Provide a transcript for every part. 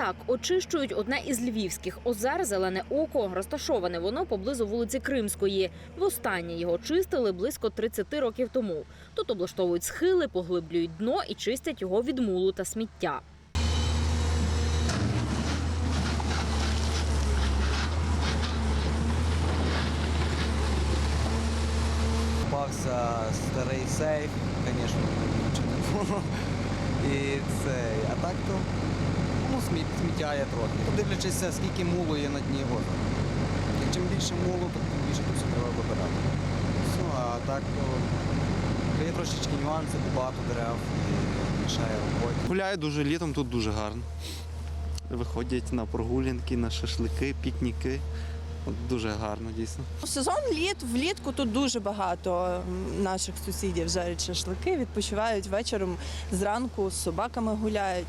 так очищують одне із львівських озер Зелене око. Розташоване воно поблизу вулиці Кримської. Востаннє його чистили близько 30 років тому. Тут облаштовують схили, поглиблюють дно і чистять його від мулу та сміття. Попався старий сейф, звісно, нічого не було. І це, а так то ну, сміт, сміття є трохи. Подивлячися, скільки мулу є на дні води. І чим більше мулу, то тим більше тут все треба вибирати. Все, а так то є трошечки нюанси, багато дерев і мішає роботі. Гуляю дуже літом, тут дуже гарно. Виходять на прогулянки, на шашлики, пікніки. Дуже гарно, дійсно. Сезон літ влітку тут дуже багато наших сусідів жарять шашлики, відпочивають вечором зранку з собаками гуляють.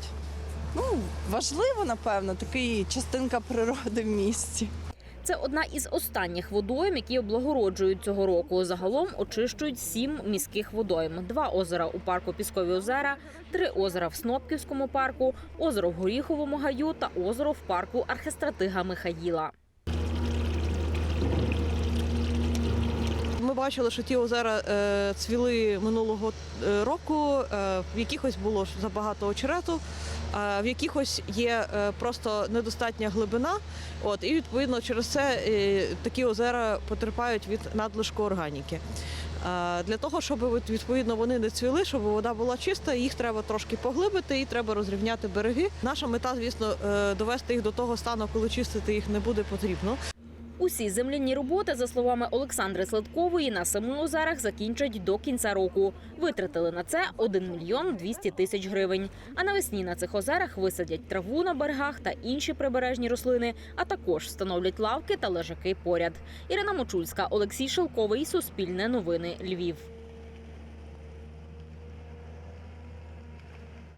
Ну, важливо, напевно, такий частинка природи в місті. Це одна із останніх водойм, які облагороджують цього року. Загалом очищують сім міських водойм: два озера у парку Піскові озера, три озера в Снопківському парку, озеро в Горіховому гаю та озеро в парку Архестратига Михаїла. Ми бачили, що ті озера е, цвіли минулого е, року. Е, в якихось було забагато очерету, а в якихось є просто недостатня глибина. От і відповідно через це такі озера потерпають від надлишку органіки. Для того, щоб відповідно вони не цвіли, щоб вода була чиста, їх треба трошки поглибити і треба розрівняти береги. Наша мета, звісно, довести їх до того стану, коли чистити їх не буде потрібно. Усі земляні роботи, за словами Олександри Сладкової, на семи озерах закінчать до кінця року. Витратили на це 1 мільйон 200 тисяч гривень. А навесні на цих озерах висадять траву на берегах та інші прибережні рослини, а також встановлять лавки та лежаки поряд. Ірина Мочульська, Олексій Шелковий, Суспільне новини, Львів.